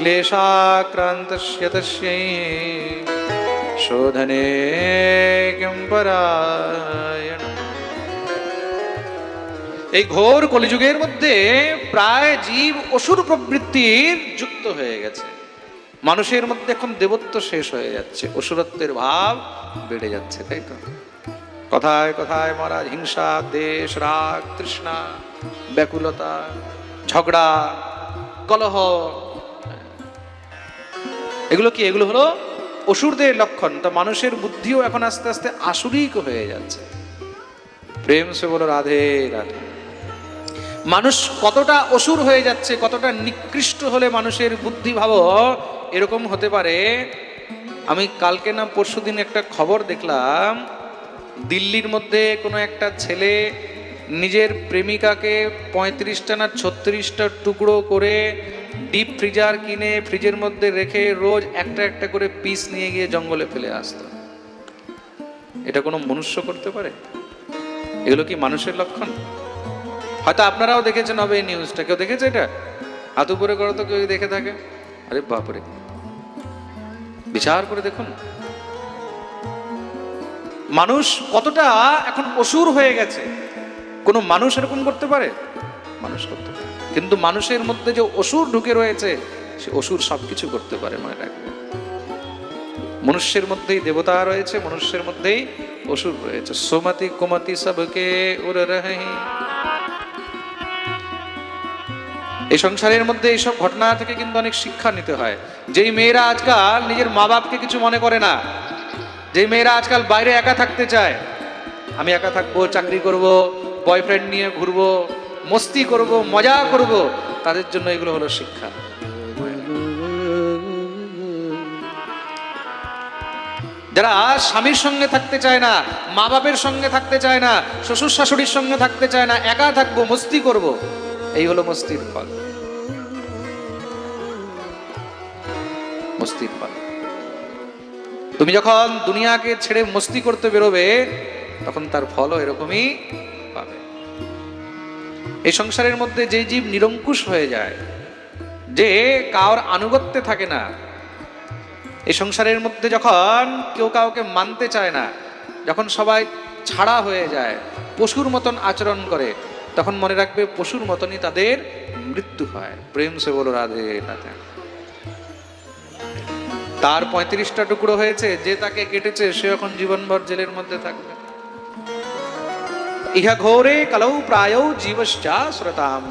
क्लेशाक्रान्तस्य तस्यै शोधने किं परायण এই ঘোর কলিযুগের মধ্যে প্রায় জীব অসুর প্রবৃত্তির যুক্ত হয়ে গেছে মানুষের মধ্যে এখন দেবত্ব শেষ হয়ে যাচ্ছে অসুরত্বের ভাব বেড়ে যাচ্ছে তাই তো কথায় কথায় মহারাজ হিংসা দেশ রাগ তৃষ্ণা ব্যাকুলতা ঝগড়া কলহ এগুলো কি? এগুলো হলো অসুরদের লক্ষণ। তা মানুষের বুদ্ধিও এখন আস্তে আস্তে আসুরিক হয়ে যাচ্ছে। প্রেম সে বলো, রাধে রাধে। মানুষ কতটা অসুর হয়ে যাচ্ছে, কতটা নিকৃষ্ট হলে মানুষের বুদ্ধি ভাব এরকম হতে পারে। আমি কালকে না পরশুদিন একটা খবর দেখলাম। দিল্লির মধ্যে কোনো একটা ছেলে নিজের প্রেমিকাকে পঁয়ত্রিশটা না ছত্রিশটা টুকরো করে ডিপ ফ্রিজার কিনে ফ্রিজের মধ্যে রেখে রোজ একটা একটা করে পিস নিয়ে গিয়ে জঙ্গলে ফেলে আসতো। এটা কোনো মনুষ্য করতে পারে? এগুলো কি মানুষের লক্ষণ? হয়তো আপনারাও দেখেছেন হবে এই নিউজটা কেউ দেখেছে এটা? হাত উপরে করো তো কেউ দেখে থাকে। আরে বাপরে। বিচার করে দেখুন। মানুষ কতটা এখন অসুর হয়ে গেছে? কোনো মানুষ এরকম করতে পারে? মানুষ করতে কিন্তু মানুষের মধ্যে যে অসুর ঢুকে রয়েছে, সে অসুর সবকিছু করতে পারে, মনে রাখবে। মনুষ্যের মধ্যেই দেবতা রয়েছে, মনুষ্যের মধ্যেই অসুর রয়েছে। সোমতি কুমতি সবকে উর রহে। এই সংসারের মধ্যে এইসব ঘটনা থেকে কিন্তু অনেক শিক্ষা নিতে হয়। যেই মেয়েরা আজকাল নিজের মা বাপকে কিছু মনে করে না, যেই মেয়েরা আজকাল বাইরে একা থাকতে চায়, আমি একা থাকব, চাকরি করব বয়ফ্রেন্ড নিয়ে ঘুরবো মস্তি করব, মজা করব, তাদের জন্য এগুলো হলো শিক্ষা। যারা স্বামীর সঙ্গে থাকতে চায় না মা বাপের সঙ্গে থাকতে চায় না শ্বশুর শাশুড়ির সঙ্গে থাকতে চায় না, একা থাকব, মস্তি করব, এই হলো মস্তির ফল। মস্তির ফল। তুমি যখন দুনিয়াকে ছেড়ে মস্তি করতে বেরোবে, তখন তার ফলও এরকমই এই সংসারের মধ্যে যে জীব নিরঙ্কুশ হয়ে যায়, যে কার আনুগত্যে থাকে না, এই সংসারের মধ্যে যখন কেউ কাউকে মানতে চায় না, যখন সবাই ছাড়া হয়ে যায়, পশুর মতন আচরণ করে, তখন মনে রাখবে পশুর মতনই তাদের মৃত্যু হয়। প্রেম সে বলো, রাধে রাধে। তার পঁয়ত্রিশটা টুকরো হয়েছে, যে তাকে কেটেছে, সে এখন জীবনভর জেলের মধ্যে থাকবে। ইহা ঘোরে কালৌ প্রায়ৌ জীবশ্চা শ্রতাম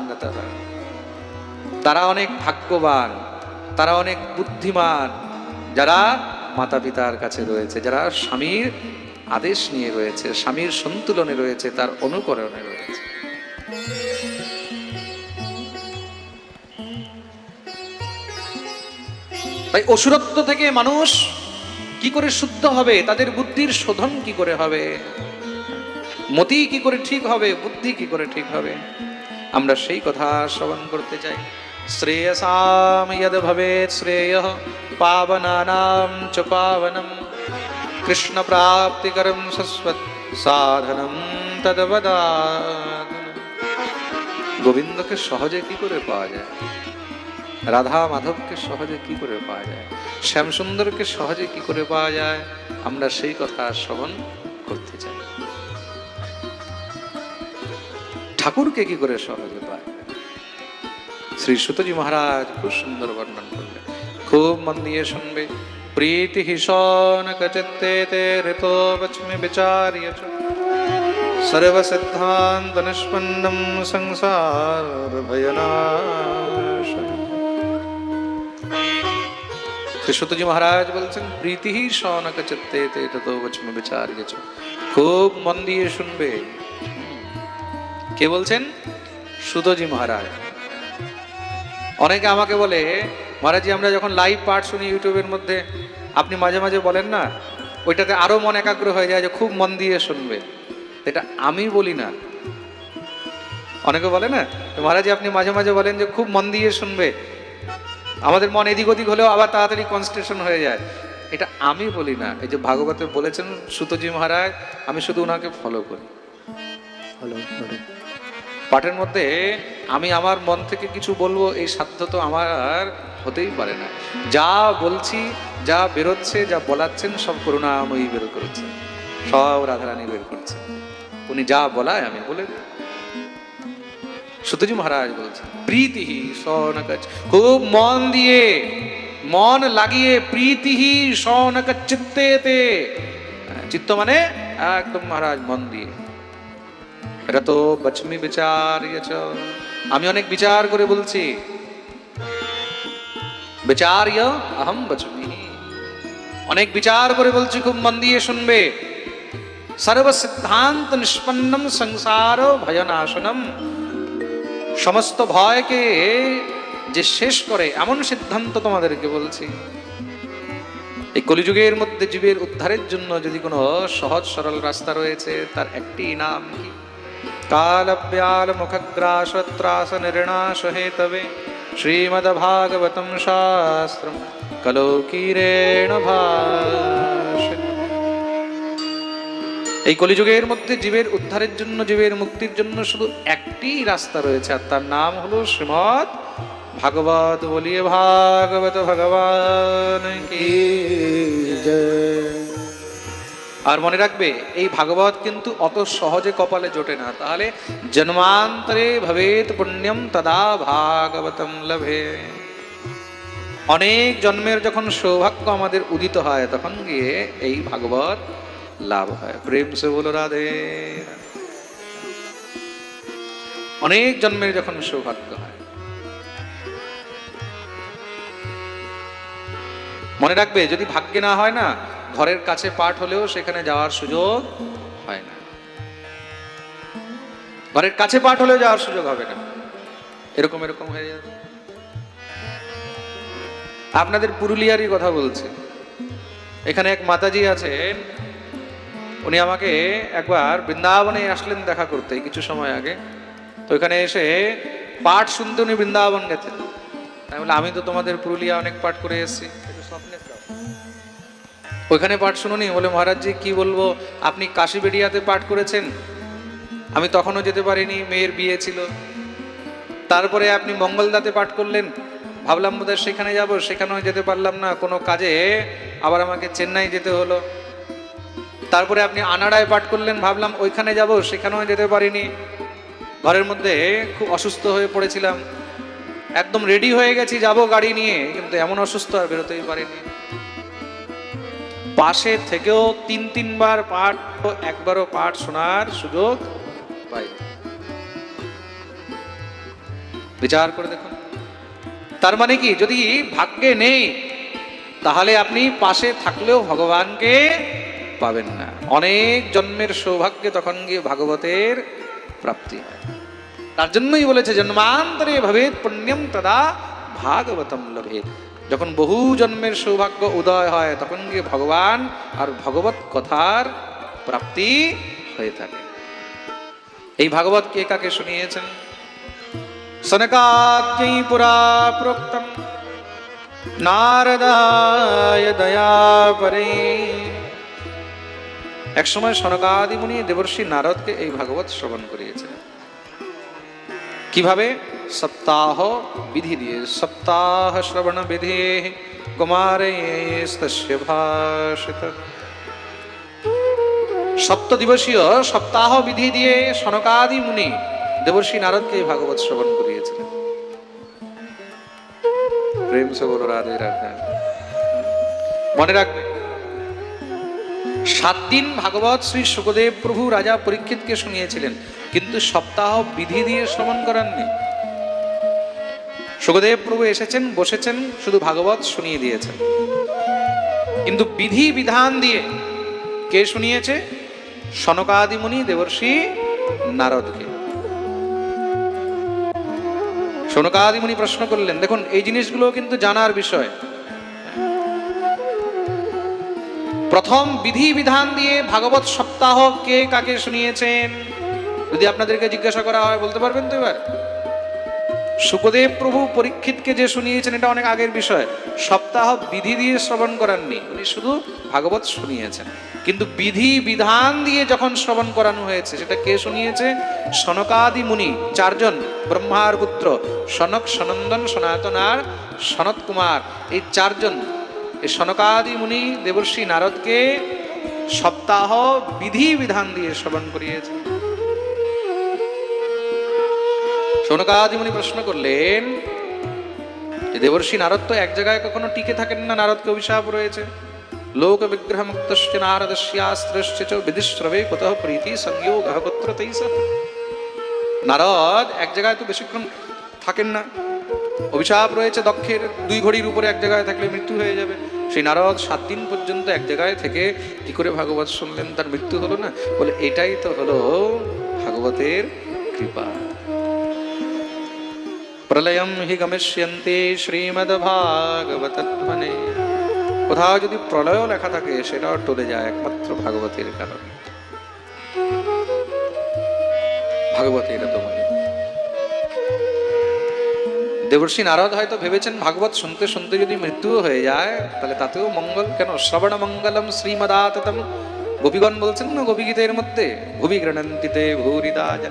তারা অনেক ভাগ্যবান, তারা অনেক বুদ্ধিমান, যারা মাতা পিতার কাছে রয়েছে, যারা স্বামীর আদেশ নিয়ে রয়েছে, স্বামীর সন্তুলনে রয়েছে, তার অনুকরণে রয়েছে। তাই অসুরত্ব থেকে মানুষ কি করে শুদ্ধ হবে? তাদের বুদ্ধির শোধন কি করে হবে? মতি কি করে ঠিক হবে, বুদ্ধি কি করে ঠিক হবে? আমরা সেই কথা শ্রবণ করতে চাই। শ্রেয়সাম যদ ভবেৎ, শ্রেয় পাবনানাম চ পাবনম। কৃষ্ণ প্রাপ্তিকরম সস্বত সাধনম তদবদান গোবিন্দকে সহজে কি করে পাওয়া যায়? রাধা মাধবকে সহজে কি করে পাওয়া যায়? শ্যামসুন্দরকে সহজে কি করে পাওয়া যায়? আমরা সেই কথা শ্রবণ করতে চাই। ঠাকুরকে কি করে সহজে পায় শ্রী সুতজি মহারাজ খুব সুন্দর বর্ণন করলেন খুব মন দিয়ে শুনবে প্রীতি হিসনক চিত্তে তে ঋতো বচমে বিচার্য চ সর্বসিদ্ধান্ত নিষ্পন্নম সংসার ভয়নাশ শ্রী সুতজি মহারাজ বলছেন প্রীতি সনক চিত্তে তে ততো বচমে বিচার্য চ খুব মন দিয়ে শুনবে কে বলছেন? সুতজি মহারাজ। অনেকে আমাকে বলে, মহারাজি আমরা যখন লাইভ পাঠ শুনি ইউটিউবের মধ্যে, আপনি মাঝে মাঝে বলেন না, ওইটাতে আরও মন একাগ্র হয়ে যায় যে খুব মন দিয়ে শুনবে। এটা আমি বলি না। অনেকে বলে না, মহারাজি আপনি মাঝে মাঝে বলেন যে খুব মন দিয়ে শুনবে। আমাদের মন এদিক ওদিক হলেও আবার তাড়াতাড়ি কনসেন্ট্রেশন হয়ে যায়। এটা আমি বলি না। এই যে ভাগবতে বলেছেন সুতজি মহারাজ, আমি শুধু ওনাকে ফলো করি। হলো হলো পাঠের মধ্যে আমি আমার মন থেকে কিছু বলব, এই সাধ্য তো আমার হতেই পারে না। যা বলছি, যা বেরোচ্ছে, যা বলাচ্ছেন, সব করুণাময়ী বের করেছেন সব রাধারানী বের করছে। উনি যা বলায় আমি বলে দিই। মহারাজ বলছেন, প্রীতি সৌনক খুব মন দিয়ে, মন লাগিয়ে প্রীতি সৌনক চিত্তেতে চিত্ত মানে একদম মহারাজ মন দিয়ে। এটা তো বচমি বিচার আমি অনেক বিচার করে বলছি। বিচার্য অহম বচমি। অনেক বিচার করে বলছি, খুব মন দিয়ে শুনবে। সর্ব সিদ্ধান্ত নিষ্পন্নম সংসার ভয়নাশনম। সমস্ত ভয়কে যে শেষ করে, এমন সিদ্ধান্ত তোমাদেরকে বলছি। এই কলিযুগের মধ্যে জীবের উদ্ধারের জন্য যদি কোনো সহজ সরল রাস্তা রয়েছে, তার একটি নাম কি? শ্রীমদ ভাগবতম শাস্ত্রম কলৌকিরেণ ভাষ এই কলিযুগের মধ্যে জীবের উদ্ধারের জন্য জীবের মুক্তির জন্য শুধু একটি রাস্তা রয়েছে আর তার নাম হলো শ্রীমদ ভাগবত বলিয়ে ভাগবত ভগবান কি আর মনে রাখবে, এই ভাগবত কিন্তু অত সহজে কপালে জোটে না। তাহলে জন্মান্তরে ভবেত পুণ্যম তদা ভাগবতম লভে। অনেক জন্মের যখন সৌভাগ্য আমাদের উদিত হয়, তখন গিয়ে এই ভাগবত লাভ হয়। প্রেম সে বলো রাধে। অনেক জন্মের যখন সৌভাগ্য হয়। মনে রাখবে, যদি ভাগ্যে না হয় না ঘরের কাছে পাঠ হলেও সেখানে যাওয়ার সুযোগ হয় না। ঘরের কাছে পাঠ হলেও যাওয়ার সুযোগ হবে না। এরকম এরকম হয়ে যাবে। আপনাদের পুরুলিয়ারই কথা বলছি। এখানে এক মাতাজি আছেন। উনি আমাকে একবার বৃন্দাবনে আসলেন দেখা করতে কিছু সময় আগে। তো এখানে এসে পাঠ শুনতে উনি বৃন্দাবন গেছেন। আমি বলে, আমি তো তোমাদের পুরুলিয়া অনেক পাঠ করে এসেছি। ওইখানে পাঠ শুনুনি? বলে মহারাজ মহারাজজি, কি বলব? আপনি কাশিবেড়িয়াতে পাঠ করেছেন? আমি তখনও যেতে পারিনি, মেয়ের বিয়ে ছিল। তারপরে আপনি মঙ্গলদাতে পাঠ করলেন। ভাবলাম বোধহয় সেখানে যাব, সেখানেও যেতে পারলাম না। কোনো কাজে আবার আমাকে চেন্নাই যেতে হলো। তারপরে আপনি আনাড়ায় পাঠ করলেন, ভাবলাম ওইখানে যাব, সেখানেও যেতে পারিনি। ঘরের মধ্যে খুব অসুস্থ হয়ে পড়েছিলাম। একদম রেডি হয়ে গেছি, যাব গাড়ি নিয়ে। কিন্তু এমন অসুস্থ আর বেরোতেই পারিনি। পাশে থেকেও তিন তিনবার পাঠ একবারও পাঠ শোনার সুযোগ পাই। বিচার করে দেখুন। তার মানে কি, যদি ভাগ্যে নেই, তাহলে আপনি পাশে থাকলেও ভগবানকে পাবেন না। অনেক জন্মের সৌভাগ্যে তখন গিয়ে ভাগবতের প্রাপ্তি হয়। তার জন্যই বলেছে, জন্মান্তরে ভবেদ পুণ্যম তদা ভাগবতম লভেদ যখন বহু জন্মের সৌভাগ্য উদয় হয় তখন গিয়ে ভগবান আর ভগবত কথার প্রাপ্তি হয়ে থাকে। এই ভাগবত কে কাকে শুনিয়েছেন? সনকাদ্যৈ পুরা প্রোক্তম নারদায় দয়া পরে একসময় সনকাদি মুনি দেবর্ষি নারদকে এই ভাগবত শ্রবণ করিয়েছিলেন। কীভাবে? সপ্তাহ বিধি দিয়ে সপ্তাহ শ্রবণ বিধি কুমারে ভাষিত সপ্ত দিবসীয় সপ্তাহ বিধি দিয়ে সনকাদি মুনি দেবর্ষি নারদকে ভাগবত শ্রবণ করিয়েছিলেন প্রেম সে রাধে রাধে মনে রাখবে সাত দিন ভাগবত শ্রী সুখদেব প্রভু রাজা পরীক্ষিতকে শুনিয়েছিলেন কিন্তু সপ্তাহ বিধি দিয়ে শ্রবণ করাননি সুখদেব প্রভু এসেছেন, বসেছেন, শুধু ভাগবত শুনিয়ে দিয়েছেন। কিন্তু বিধি বিধান দিয়ে কে শুনিয়েছে? সনকাদিমুনি দেবর্ষি নারদকে। সনকাদিমুনি প্রশ্ন করলেন, দেখুন, এই জিনিসগুলো কিন্তু জানার বিষয়। প্রথম বিধি বিধান দিয়ে ভাগবত সপ্তাহ কে কাকে শুনিয়েছেন? যদি আপনাদেরকে জিজ্ঞাসা করা হয়, বলতে পারবেন তো এবার? সুখদেব প্রভু পরীক্ষিতকে যে শুনিয়েছেন, এটা অনেক আগের বিষয়। সপ্তাহ বিধি দিয়ে শ্রবণ করাননি, উনি শুধু ভাগবত শুনিয়েছেন। কিন্তু বিধি, বিধান দিয়ে যখন শ্রবণ করানো হয়েছে, সেটা কে শুনিয়েছে? সনকাদি মুনি, চারজন, ব্রহ্মার পুত্র, সনক সনন্দন সনাতন আর সনত কুমার। এই চারজন, এই সনকাদি মুনি, দেবর্ষী নারদকে সপ্তাহ বিধি, বিধান দিয়ে শ্রবণ করিয়েছে সনকাদিমুনি প্রশ্ন করলেন দেবর্ষী নারদ তো এক জায়গায় কখনো টিকে থাকেন না, নারদকে অভিশাপ রয়েছে। লোক বিগ্রহ মুক্তশ্চ নারদস্যাস্ত্রশ্চ চ বিধিশ্রবে, কোথাও প্রীতি সংযোগ কুত্র তৈস নারদ এক জায়গায় তো বেশিক্ষণ থাকেন না। অভিশাপ রয়েছে দক্ষের, দুই ঘড়ির উপরে এক জায়গায় থাকলে মৃত্যু হয়ে যাবে। সেই নারদ সাত দিন পর্যন্ত এক জায়গায় থেকে কি করে ভাগবত শুনলেন? তার মৃত্যু হলো না? বলে, এটাই তো হলো ভাগবতের কৃপা। প্রলয়ম হি গমিষ্যন্তে শ্রীমদ্ভাগবতধ্বনে কোথাও যদি প্রলয় লেখা থাকে সেটাও টলে যায় একমাত্র ভাগবতের কারণে। ভাগবতের তো। দেবর্ষী নারদ হয়তো ভেবেছেন ভাগবত শুনতে শুনতে যদি মৃত্যু হয়ে যায়, তাহলে তাতেও মঙ্গল কেন? শ্রবণ মঙ্গলম শ্রীমদাততম। গোপীগণ বলছেন, না, গোপীগীতের মধ্যে ভুবি গৃণন্তিতে ভূরিদা জন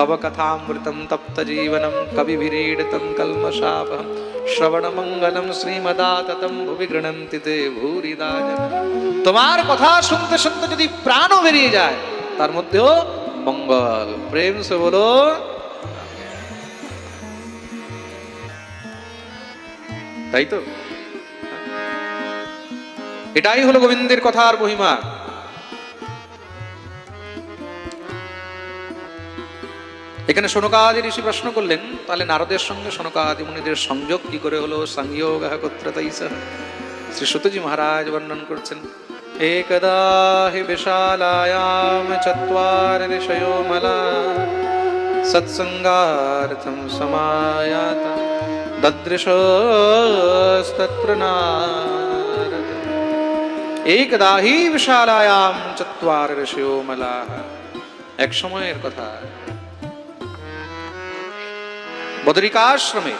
তব কথামৃতম তপ্ত জীবনম কবিভিරීডিতম কলমশাপহম শ্রবণ মঙ্গলম শ্রীমদাততম ভুবি গৃণন্তিতে ভূরিদা জন তোমার কথা শুনতে শুনতে যদি প্রাণও বেরিয়ে যায়, তার মধ্যেও মঙ্গল। প্রেম সে বলো। তাই তো? এটাই হলো গোবিন্দের কথার মহিমা। এখানে শোনকাদি ঋষি প্রশ্ন করলেন, তাহলে নারদের সঙ্গে শোনকাদি মুনিদের সংযোগ কি করে হলো? সংযোগ একত্রতাইস শ্রী সুতজি মহারাজ বর্ণন করছেন, একদা হি বিশালায়াম চত্বার ঋষयो মলা, সৎসঙ্গার্থম সমায়াত দদৃশস্তত্র নারদ একদা হি বিশালায়াম চত্বার ঋষयो মলা। এক সময়ের কথা। বদরিকাশ্রমে।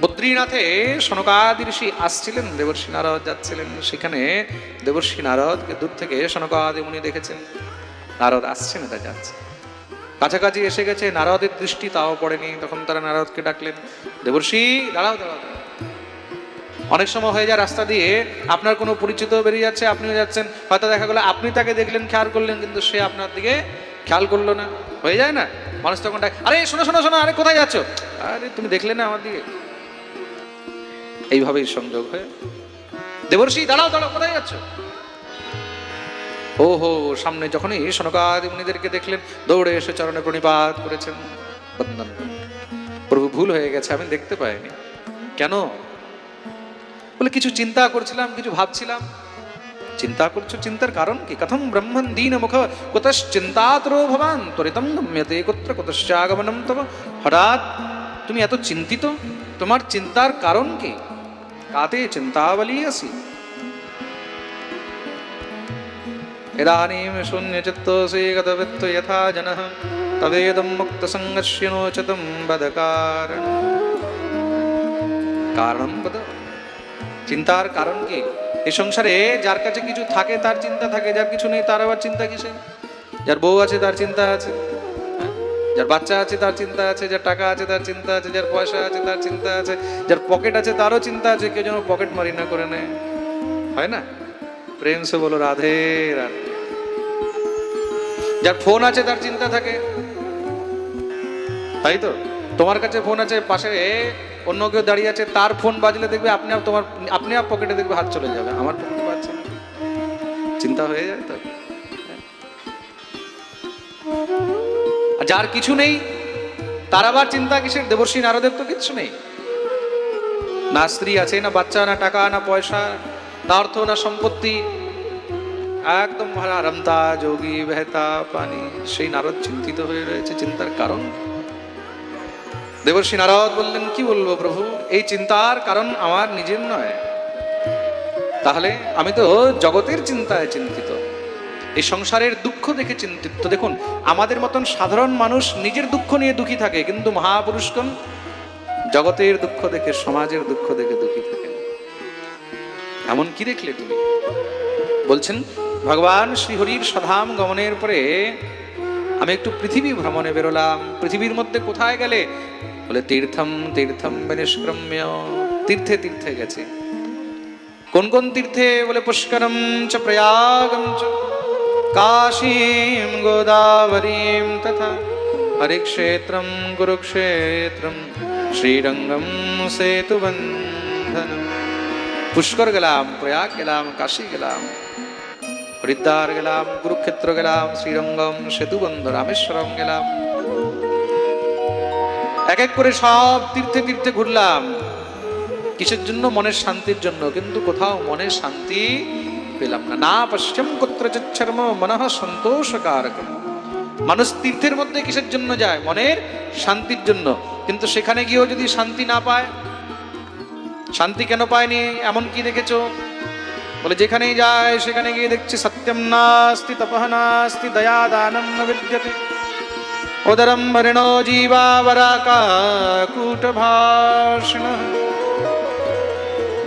বদ্রীনাথে সনকাদি ঋষি আসছিলেন, দেবর্ষী নারদ যাচ্ছিলেন। সেখানে দেবর্ষী নারদকে দূর থেকে সনকাদি মুনি দেখেছেন। নারদ আসছেন, এটা যাচ্ছে। কাছাকাছি এসে গেছে, নারদের দৃষ্টি তাও পড়েনি। তখন তারা নারদকে ডাকলেন, দেবর্ষী দাঁড়াও দাঁড়াও। অনেক সময় হয়ে যায় রাস্তা দিয়ে, আপনার কোনো পরিচিত বেরিয়ে যাচ্ছে, আপনিও যাচ্ছেন। হয়তো দেখা গেলো, আপনি তাকে দেখলেন, খেয়াল করলেন, কিন্তু সে আপনার দিকে খেয়াল করল না। হয়ে যায় না? মানুষ তখন ডাকে, আরে শোনো শোনো শোনো আরে কোথায় যাচ্ছ? আরে তুমি দেখলে না আমার দিকে? এইভাবেই সংযোগ হয়ে। দেবর্ষি দাঁড়াও দাঁড়াও কোথায় যাচ্ছ? ও হো সামনে যখনই সনকাদি মুনিদেরকে দেখলেন দৌড়ে এসে চরণে প্রণিপাত করেছেন। বন্দন প্রভু ভুল হয়ে গেছে আমি দেখতে পাইনি। কেন? বলে কিছু চিন্তা করছিলাম কিছু ভাবছিলাম। চিন্তা করছ চিন্তার কারণ কি কথম ব্রহ্মণ দীন মুখ কুতশ্চিন্তাতরো ভবান ত্বরিতম গম্যতে কুত্র কুতশ্চাগমনম তব হঠাৎ তুমি এত চিন্তিত তোমার চিন্তার কারণ কি কাতে চিন্তাবলী আসি ইদানীম শূন্যচিত্তোऽसि গতবিত্ত যথা জনः তবেদম মুক্ত সংঘর্ষণোচতম বদ কারণ কারণ বদ চিন্তার কারণ কি এই সংসারে যার কাছে কিছু থাকে, তার চিন্তা থাকে, যার কিছু নেই, তার আবার চিন্তা কিসে যার বউ আছে, তার চিন্তা আছে হ্যাঁ? যার বাচ্চা আছে, তার চিন্তা আছে, যার টাকা আছে, তার চিন্তা আছে, যার পয়সা আছে, তার চিন্তা আছে, যার পকেট আছে, তারও চিন্তা আছে, কেউ যেন পকেট মারি না করে নেয়। হয় না? প্রেম সে বলো, রাধে রাধে। যার ফোন আছে, তার চিন্তা থাকে। তাই তো? তোমার কাছে ফোন আছে, পাশে অন্য কেউ দাঁড়িয়ে আছে, তার ফোন বাজলে দেখবে আপনি আর তোমার, আপনি আপ পকেটে দেখবে হাত চলে যাবে। আমার পকেটে বাজছে চিন্তা হয়ে যায় তো? যার কিছু নেই, তার আবার চিন্তা কিসের? দেবর্ষী নারদের তো কিচ্ছু নেই। না স্ত্রী আছে, না বাচ্চা, না টাকা, না পয়সা, না অর্থ, না সম্পত্তি। একদম মহারা রমতা যোগী, বেহতা, পানি। সেই নারদ চিন্তিত হয়ে রয়েছে, চিন্তার কারণ। দেবর্ষী নারদ বললেন, কি বলব প্রভু? এই চিন্তার কারণ আমার নিজের নয়। তাহলে আমি তো জগতের চিন্তায় চিন্তিত। এই সংসারের দুঃখ দেখে চিন্তিত। দেখুন, আমাদের মতন সাধারণ মানুষ নিজের দুঃখ নিয়ে দুঃখী থাকে, কিন্তু মহাপুরুষগণ জগতের দুঃখ দেখে, সমাজের দুঃখ দেখে দুঃখী থাকেন। এমন কি দেখলে তুমি? বলছেন, ভগবান শ্রীহরির সধাম গমনের পরে আমি একটু পৃথিবী ভ্রমণে বেরোলাম। পৃথিবীর মধ্যে কোথায় গেলে? বলে, তীর্থম তীর্থম নিষ্ক্রম্য তীর্থে তীর্থে গেছে। কোন কোন তীর্থে? বলে, পুষ্করম চ, প্রয়াগম চ। কাশীম, গোদাবরীম তথা হরিক্ষেত্রম, কুরুক্ষেত্রম, শ্রীরঙ্গম সেতুবন্ধনম। পুষ্কর গেলাম, প্রয়াগ গেলাম, কাশী গেলাম। হরিদ্বার গেলাম কুরুক্ষেত্র গেলাম শ্রীরঙ্গম সেতুবন্ধ রামেশ্বরম গেলাম। এক এক করে সব তীর্থে তীর্থে ঘুরলাম। কিসের জন্য? মনের শান্তির জন্য। কিন্তু কোথাও মনের শান্তি পেলাম না। না পশ্চিম কুত্রচর্ম মনঃ সন্তোষকারক মানুষ তীর্থের মধ্যে কিসের জন্য যায়? মনের শান্তির জন্য। কিন্তু সেখানে গিয়েও যদি শান্তি না পায়? শান্তি কেন পায়নি? এমন কি দেখেছ? বলে, যেখানেই যায় সেখানে গিয়ে দেখছি সত্যম নাস্তি তপহ নাস্তি দয়া দানম বিদ্যতে। উদরম মরিণো জীবাবরাকা কূটভাষণ।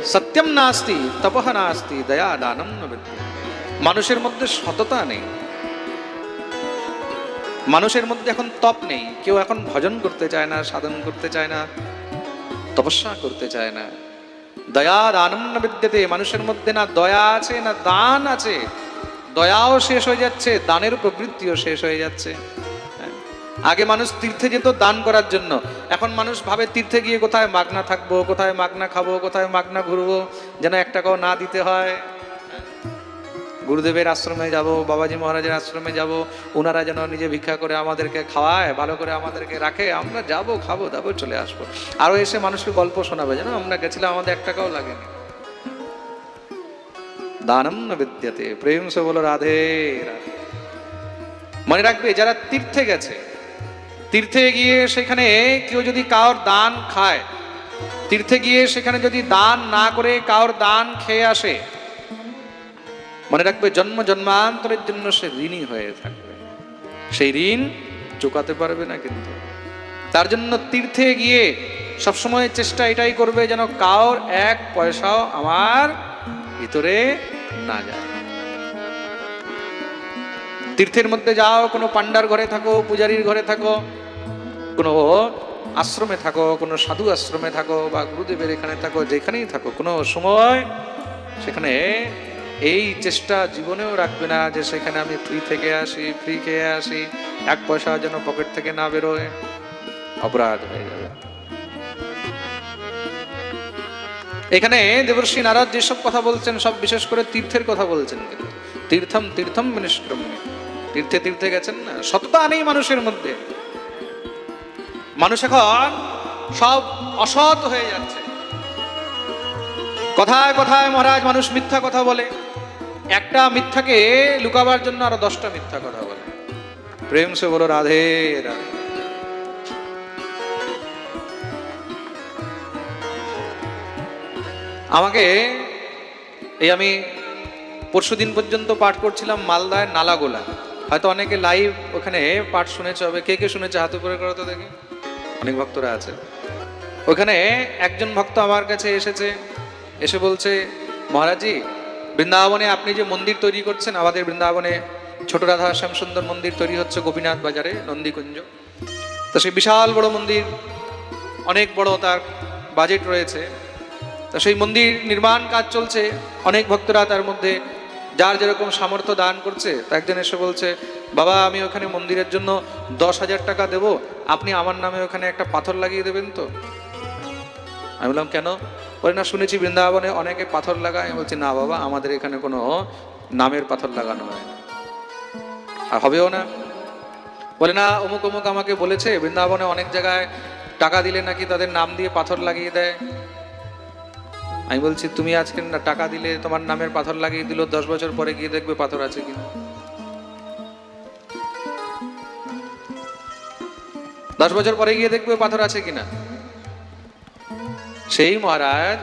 সত্যম নাস্তি তপহ নাস্তি দয়া দানম বিদ্যতে। মানুষের মধ্যে সততা নেই। মানুষের মধ্যে এখন তপ নেই। কেউ এখন ভজন করতে চায় না, সাধন করতে চায় না, তপস্যা করতে চায় না। দয়া আনন্দ বিদ্যেতে মানুষের মধ্যে না দয়া আছে, না দান আছে। দয়াও শেষ হয়ে যাচ্ছে, দানের প্রবৃত্তিও শেষ হয়ে যাচ্ছে। হ্যাঁ। আগে মানুষ তীর্থে যেত দান করার জন্য। এখন মানুষ ভাবে তীর্থে গিয়ে কোথায় মাগনা থাকব, কোথায় মাগনা খাব, কোথায় মাগনা ঘুরবো, যেন এক টাকাও না দিতে হয়। গুরুদেবের আশ্রমে যাব, বাবাজি মহারাজের আশ্রমে যাব ওনারা যেন নিজে ভিক্ষা করে আমাদেরকে খাওয়ায়, ভালো করে আমাদেরকে রাখে, আমরা যাব, খাব, দাবো, চলে আসব। আরও এসে মানুষকে গল্প শোনাবে যেন আমরা গেছিলাম, আমাদের এক টাকাও লাগেনি। দানম না বিদ্যাতে, প্রেম সে বলো রাধে রাধে। মনে রাখবে, যারা তীর্থে গেছে, তীর্থে গিয়ে সেখানে কেউ যদি কারোর দান খায়, তীর্থে গিয়ে সেখানে যদি দান না করে কারোর দান খেয়ে আসে মনে রাখবে, জন্ম জন্মান্তরের জন্য সে ঋণী হয়ে থাকবে। সেই ঋণ চুকাতে পারবে না কিন্তু। তার জন্য তীর্থে গিয়ে সবসময় চেষ্টা এটাই করবে যেন কাউর এক পয়সাও আমার ভিতরে না যায়। তীর্থের মধ্যে যাও, কোনো পান্ডার ঘরে থাকো, পূজারীর ঘরে থাকো, কোনো আশ্রমে থাকো, কোনো সাধু আশ্রমে থাকো বা গুরুদেবের এখানে থাকো, যেখানেই থাকো, কোনো সময় সেখানে এই চেষ্টা জীবনেও রাখবে না যে সেখানে আমি ফ্রি থেকে আসি ফ্রি খেয়ে আসি, এক পয়সা যেন পকেট থেকে না বেরোয়। অপরাধ হয়ে যাবে। এখানে দেবর্ষী নারদ যেসব কথা বলছেন, সব বিশেষ করে তীর্থের কথা বলছেন কিন্তু। তীর্থম তীর্থম নিষ্ক্রম তীর্থে তীর্থে গেছেন না? সততা নেই মানুষের মধ্যে। মানুষ এখন সব অসৎ হয়ে যাচ্ছে। কথায় কথায় মহারাজ মানুষ মিথ্যা কথা বলে। একটা মিথ্যাকে লুকাবার জন্য আরও দশটা মিথ্যা কথা বলে। প্রেম সে বলো, রাধে রাধে। আমাকে এই আমি পরশুদিন পর্যন্ত পাঠ করছিলাম মালদায় নালাগোলা। হয়তো অনেকে লাইভ ওখানে পাঠ শুনেছে হবে কে কে শুনেছে, হাত উপরে করো তো দেখি। অনেক ভক্তরা আছে। ওখানে একজন ভক্ত আমার কাছে এসেছে, এসে বলছে, মহারাজজি বৃন্দাবনে আপনি যে মন্দির তৈরি করছেন, আমাদের বৃন্দাবনে ছোট রাধা শ্যাম সুন্দর মন্দির তৈরি হচ্ছে গোপীনাথ বাজারে, নন্দীকুঞ্জ। তো সেই বিশাল বড় মন্দির, অনেক বড় তার বাজেট রয়েছে। তো সেই মন্দির নির্মাণ কাজ চলছে, অনেক ভক্তরা তার মধ্যে যার যেরকম সামর্থ্য দান করছে, তা একজন এসে বলছে, বাবা, আমি ওখানে মন্দিরের জন্য দশ হাজার টাকা দেব, আপনি আমার নামে ওখানে একটা পাথর লাগিয়ে দেবেন তো? আমি বললাম, কেন? বলে, না, শুনেছি বৃন্দাবনে অনেকে পাথর লাগায়। আমি বলছি, না বাবা, আমাদের এখানে কোনো নামের পাথর লাগানো হয় না। আর হবেও না। বলে, না, অমুক অমুক আমাকে বলেছে, বৃন্দাবনে অনেক জায়গায় টাকা দিলে নাকি তাদের নাম দিয়ে পাথর লাগিয়ে দেয়। আমি বলছি, তুমি আজকে না টাকা দিলে তোমার নামের পাথর লাগিয়ে দিল, দশ বছর পরে গিয়ে দেখবে পাথর আছে কিনা? দশ বছর পরে গিয়ে দেখবে পাথর আছে কিনা? সেই মহারাজ,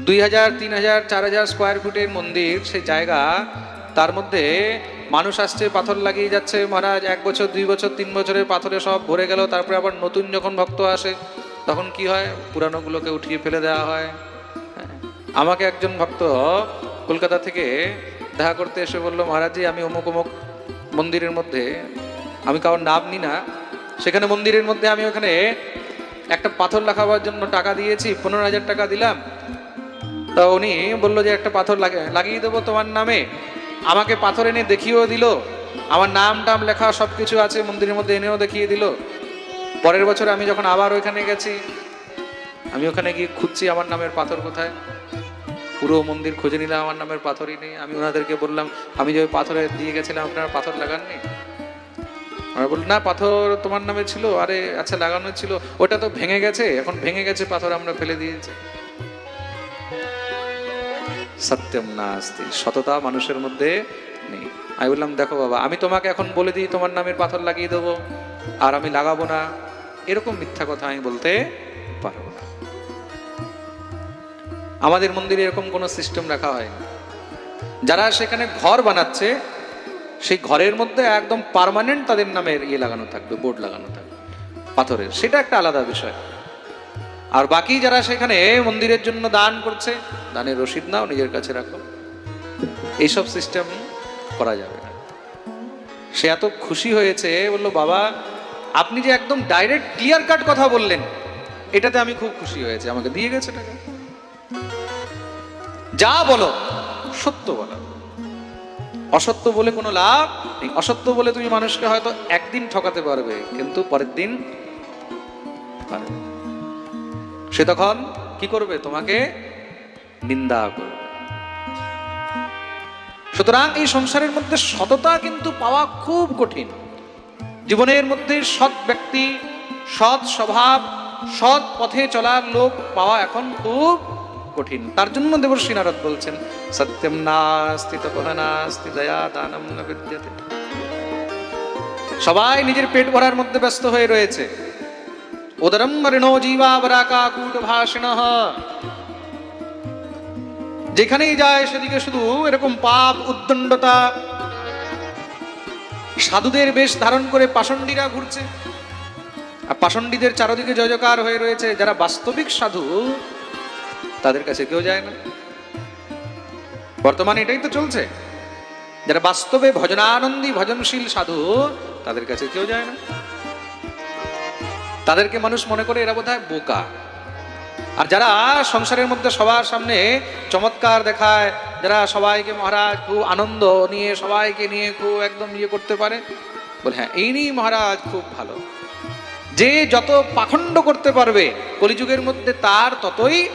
দুই হাজার, তিন হাজার, চার হাজার স্কোয়ার ফুটের মন্দির, সেই জায়গা, তার মধ্যে মানুষ আসছে, পাথর লাগিয়ে যাচ্ছে মহারাজ। এক বছর, দুই বছর, তিন বছরে পাথরে সব ভরে গেল, তারপরে আবার নতুন যখন ভক্ত আসে, তখন কি হয়? পুরানোগুলোকে উঠিয়ে ফেলে দেওয়া হয়। হ্যাঁ। আমাকে একজন ভক্ত কলকাতা থেকে দেখা করতে এসে বলল, মহারাজজি, আমি অমুক অমুক মন্দিরের মধ্যে, আমি কারোর নাম নি না। সেখানে মন্দিরের মধ্যে আমি ওখানে একটা পাথর লাগাবার জন্য টাকা দিয়েছি, পনেরো হাজার টাকা দিলাম। তা উনি বলল যে, একটা পাথর লাগে, লাগিয়ে দেবো তোমার নামে। আমাকে পাথর এনে দেখিয়েও দিল। আমার নাম টাম লেখা সব কিছু আছে, মন্দিরের মধ্যে এনেও দেখিয়ে দিল। পরের বছর আমি যখন আবার ওইখানে গেছি, আমি ওখানে গিয়ে খুঁজছি আমার নামের পাথর কোথায়। পুরো মন্দির খুঁজে নিলাম আমার নামের পাথরই নেই। আমি ওনাদেরকে বললাম, আমি যে পাথরে দিয়ে গেছিলাম, আপনারা পাথর লাগাননি? ওরা বলল না, পাথর তোমার নামে ছিল। আরে আচ্ছা লাগানো ছিল। ওটা তো ভেঙে গেছে। এখন ভেঙে গেছে, পাথর আমরা ফেলে দিয়েছি। সত্যম না আস্তি সততা মানুষের মধ্যে নেই। আমি বললাম, দেখো বাবা, আমি তোমাকে এখন বলে দিই, তোমার নামের পাথর লাগিয়ে দেবো। আর আমি লাগাবো না। এরকম মিথ্যা কথা আমি বলতে পারব না। আমাদের মন্দিরে এরকম কোনো সিস্টেম রাখা হয়নি। যারা সেখানে ঘর বানাচ্ছে সেই ঘরের মধ্যে একদম পার্মানেন্ট তাদের নামের ইয়ে লাগানো থাকবে বোর্ড লাগানো থাকবে, পাথরের। সেটা একটা আলাদা বিষয়। আর বাকি যারা সেখানে মন্দিরের জন্য দান করছে, দানের রসিদ নাও, নিজের কাছে রাখো। এইসব সিস্টেম করা যাবে না। সে এত খুশি হয়েছে, বলল, বাবা, আপনি যে একদম ডাইরেক্ট ক্লিয়ার কাট কথা বললেন, এটাতে আমি খুব খুশি হয়েছে। আমাকে দিয়ে গেছে টাকা। যা বলো, সত্য বলো। অসত্য বলে কোনো লাভ নেই। অসত্য বলে তুমি মানুষকে হয়তো একদিন ঠকাতে পারবে, কিন্তু পরের দিন সে তখন কি করবে? তোমাকে নিন্দা করবে। সুতরাং এই সংসারের মধ্যে সততা কিন্তু পাওয়া খুব কঠিন। জীবনের মধ্যে সৎ ব্যক্তি, সৎ স্বভাব, সৎ পথে চলার লোক পাওয়া এখন খুব কঠিন। তার জন্য দেবর্ষী নারদ বলছেন, সত্যম নাস্তি তপহ দয়া দানম সবাই নিজের পেট ভরার মধ্যে ব্যস্ত হয়ে রয়েছে। উদরম মরিণো জীবাবরাকা কূট ভাষিণ। যেখানেই যায় সেদিকে শুধু এরকম পাপ উদ্দণ্ডতা। সাধুদের বেশ ধারণ করে পাষণ্ডীরা ঘুরছে। আর পাষণ্ডীদের চারদিকে জয়জকার হয়ে রয়েছে যারা বাস্তবিক সাধু তাদের কাছে কেউ যায় না। বর্তমানে এটাই তো চলছে। যারা বাস্তবে ভজনানন্দী, ভজনশীল সাধু, তাদের কাছে কেউ যায় না। তাদেরকে মানুষ মনে করে এরা বোধহয় বোকা। আর যারা সংসারের মধ্যে সবার সামনে চমৎকার দেখায়, যারা সবাইকে মহারাজ খুব আনন্দ নিয়ে, সবাইকে নিয়ে খুব একদম ইয়ে করতে পারে, বলে হ্যাঁ এই নিয়েই মহারাজ খুব ভালো। যে যত পাখণ্ড করতে পারবে, কলিযুগের মধ্যে তার ততই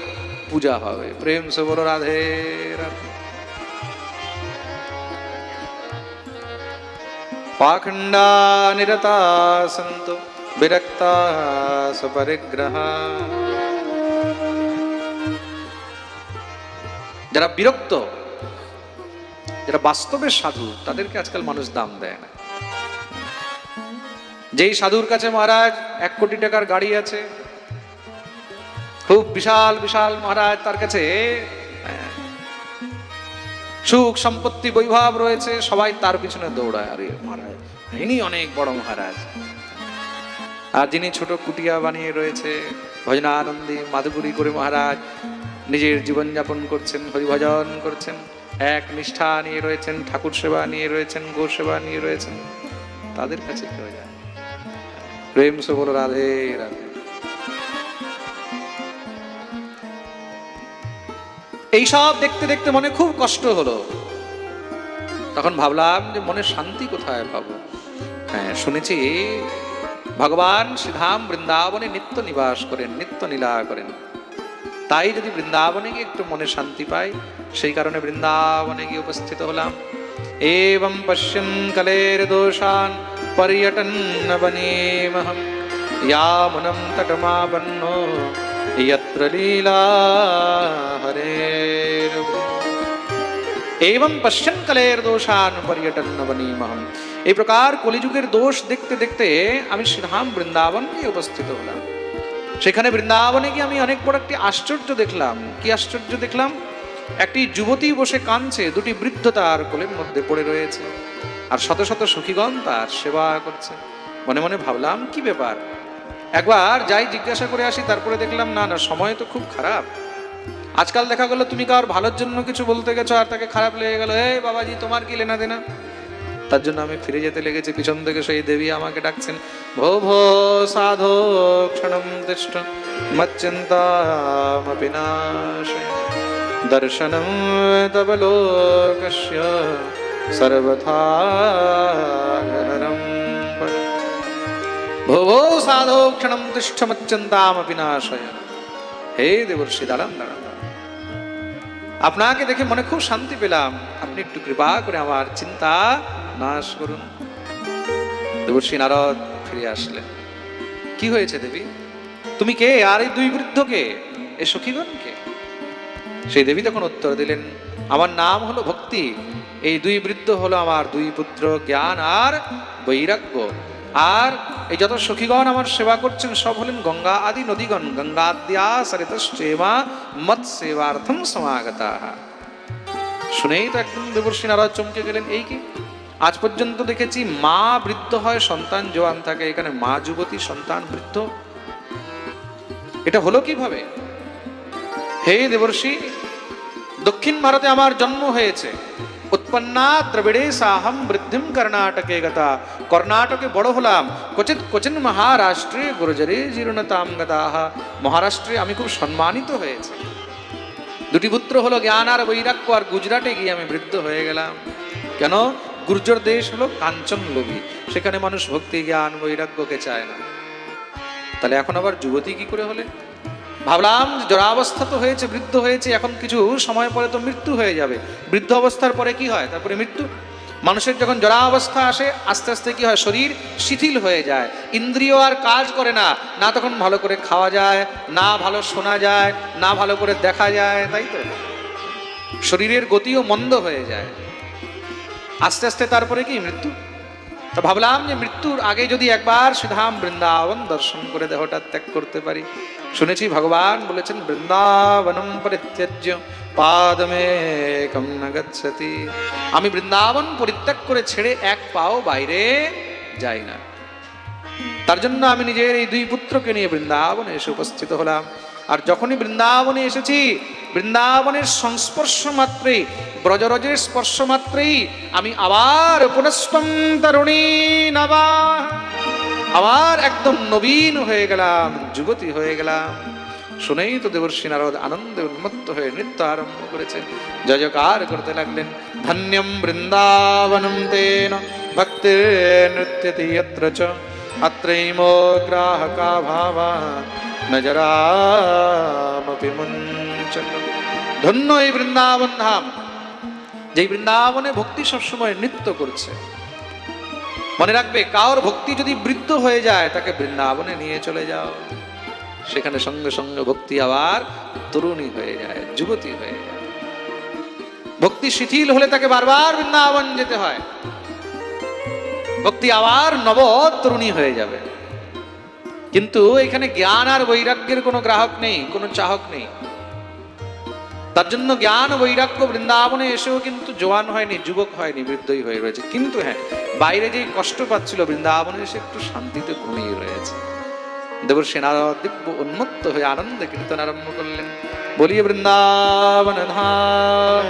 পূজা হবে। প্রেম সে বলো রাধে। পাখণ্ডা নিরতা সন্ত, বিরক্তা সপরিগ্রহ। যারা বিরক্ত, যারা বাস্তবের সাধু, তাদেরকে আজকাল মানুষ দাম দেয় না। যেই সাধুর কাছে মহারাজ এক কোটি টাকার গাড়ি আছে খুব বিশাল বিশাল মহারাজ তার কাছে সুখ সম্পত্তি বৈভব রয়েছে, সবাই তার পিছনে দৌড়ায়। আরে মহারাজ, ইনি অনেক বড় মহারাজ। আর যিনি ছোট কুটিয়া বানিয়ে রয়েছে, ভজনানন্দী মাধুগুরি করে মহারাজ, নিজের জীবনযাপন করছেন, হরিভজন করছেন, এক নিষ্ঠা নিয়ে রয়েছেন, ঠাকুর সেবা নিয়ে রয়েছেন গো সেবা নিয়ে রয়েছেন। তাদের কাছে কেউ যায়। প্রেম সে বলো রাধে রাধে। এইসব দেখতে দেখতে মনে খুব কষ্ট হলো। তখন ভাবলাম যে মনে শান্তি কোথায় পাবো? হ্যাঁ শুনেছি ভগবান শ্রীধাম বৃন্দাবনে নিত্য নিবাস করেন, নিত্য নীলা করেন। তাই যদি বৃন্দাবনে গিয়ে একটু মনে শান্তি পাই, সেই কারণে বৃন্দাবনে গিয়ে উপস্থিত হলাম। এবং পশ্যন কলের দোষান পর্যটন বনেমহম ইয়ামুনম यत्र लीला हरेर् এবং পশ্চিম কালের দোষান পর্যটন নবনীমহম এই প্রকার কলিযুগের দোষ দেখতে দেখতে আমি শ্রীধাম বৃন্দাবন গিয়ে উপস্থিত হলাম সেখানে বৃন্দাবনে গিয়ে আমি অনেক বড় একটি আশ্চর্য দেখলাম কি আশ্চর্য দেখলাম একটি যুবতী বসে কাঁদছে দুটি বৃদ্ধ তার কোলের মধ্যে পড়ে রয়েছে আর শত শত সখীগণ তার সেবা করছে মনে মনে ভাবলাম কি ব্যাপার একবার যাই জিজ্ঞাসা করে আসি, তারপরে দেখলাম, না না, সময় তো খুব খারাপ। আজকাল দেখা গেলো তুমি কার ভালোর জন্য কিছু বলতে গেছো আর তাকে খারাপ লেগে গেলো। এই বাবাজি, তোমার কি লেনা দেনা? তার জন্য আমি ফিরে যেতে লেগেছি, পিছন থেকে সেই দেবী আমাকে ডাকছেন, ভো ভো, সাধো, ক্ষণম তিষ্ঠ মচ্চিন্তামপি নাশয় দর্শনম তব লোকস্য, সর্বথা ভো ভো সাধো ক্ষণম মচ্চিন্তামপি হে দেবর্ষি দাঁড়ান দাঁড়ান। আপনাকে দেখে মনে খুব শান্তি পেলাম। আপনি একটু কৃপা করে আমার চিন্তা নাশ করুন। দেবর্ষি নারদ ফিরে আসলেন। কি হয়েছে দেবী? তুমি কে? আর এই দুই বৃদ্ধকে? এ সখীগণ কে সেই দেবী তখন উত্তর দিলেন, আমার নাম হলো ভক্তি। এই দুই বৃদ্ধ হলো আমার দুই পুত্র জ্ঞান আর বৈরাগ্য। আর এই যত সখীগণ আমার সেবা করছেন, সব হলেন গঙ্গা আদি নদীগণ। গঙ্গা গঙ্গাদ্যা সরিতশ্চেমা মত সেবার্থম সমাগতা। শুনেই তো একদম দেবর্ষী নারদ চমকে গেলেন, এই কি? আজ পর্যন্ত দেখেছি মা বৃদ্ধ হয়, সন্তান জোয়ান থাকে, এখানে মা যুবতী, সন্তান বৃদ্ধ। এটা হলো কীভাবে? হে দেবর্ষি, দক্ষিণ ভারতে আমার জন্ম হয়েছে। উৎপন্না দ্রবিড়ে সাহম বৃদ্ধিম কর্ণাটকে গতা কর্ণাটকে বড় হলাম ক্বচিৎ ক্বচিন মহারাষ্ট্রে গুরুজরে জীর্ণতাম গতাহ মহারাষ্ট্রে আমি খুব সম্মানিত হয়েছি দুটি পুত্র হলো জ্ঞান আর বৈরাগ্য আর গুজরাটে গিয়ে আমি বৃদ্ধ হয়ে গেলাম কেন গুর্জর দেশ হলো কাঞ্চন লোভী সেখানে মানুষ ভক্তি জ্ঞান বৈরাগ্যকে চায় না তাহলে এখন আবার যুবতী কি করে হলে ভাবলাম জরাবস্থা তো হয়েছে, বৃদ্ধ হয়েছে, এখন কিছু সময় পরে তো মৃত্যু হয়ে যাবে। বৃদ্ধ অবস্থার পরে কি হয়? তারপরে মৃত্যু। মানুষের যখন জরাবস্থা আসে, আস্তে আস্তে কি হয়? শরীর শিথিল হয়ে যায়। ইন্দ্রিয় আর কাজ করে না। না তখন ভালো করে খাওয়া যায়, না ভালো শোনা যায়, না ভালো করে দেখা যায়, তাই তো? শরীরের গতিও মন্দ হয়ে যায়। আস্তে আস্তে তারপরে কি? মৃত্যু। তো ভাবলাম যে মৃত্যুর আগে যদি একবার সুধাম বৃন্দাবন দর্শন করে দেহটা ত্যাগ করতে পারি। শুনেছি ভগবান বলেছেন, বৃন্দাবনম পরিত্যাজ্য পাদমে গচ্ছতি। আমি বৃন্দাবন পরিত্যাগ করে ছেড়ে এক পাও বাইরে যাই না। তার জন্য আমি নিজের এই দুই পুত্রকে নিয়ে বৃন্দাবনে এসে উপস্থিত হলাম। আর যখনই বৃন্দাবনে এসেছি, বৃন্দাবনের সংস্পর্শ মাত্রেই ব্রজরজের স্পর্শ মাত্রেই আমি আবার পুনস্পম তরুণী নবা আবার একদম নবীন হয়ে গেলাম যুবতী হয়ে গেলাম। শুনেই তো দেবর্ষী নারদ আনন্দে উন্মত্ত হয়ে নৃত্য আরম্ভ করেছেন। জয়কার করতে লাগলেন, ধন্যম বৃন্দাবনম তেন, ভক্তির নৃত্যতি अत्रैमो ग्राहका भावा নজরামপি মুঞ্চন ধন্য এই বৃন্দাবন ধাম যেই বৃন্দাবনে ভক্তি সবসময় নৃত্য করছে মনে রাখবে কারোর ভক্তি যদি বৃদ্ধ হয়ে যায় তাকে বৃন্দাবনে নিয়ে চলে যাও সেখানে সঙ্গে সঙ্গে ভক্তি আবার তরুণী হয়ে যায় যুবতী হয়ে যায় ভক্তি শিথিল হলে তাকে বারবার বৃন্দাবন যেতে হয় ভক্তি আবার নব তরুণী হয়ে যাবে। কিন্তু এখানে জ্ঞান আর বৈরাগ্যের কোনো গ্রাহক নেই, কোনো চাহক নেই। তার জন্য জ্ঞান, বৈরাগ্য বৃন্দাবনে এসেও কিন্তু জোয়ান হয়নি, যুবক হয়নি, বৃদ্ধই হয়ে রয়েছে। কিন্তু হ্যাঁ বাইরে যেই কষ্ট পাচ্ছিল, বৃন্দাবনে এসে একটু শান্তিতে ঘুমিয়ে রয়েছে। দেবর সেনারদ দিব্য উন্মত্ত হয়ে আনন্দে কীর্তন আরম্ভ করলেন। বলিয়ে বৃন্দাবন ধাম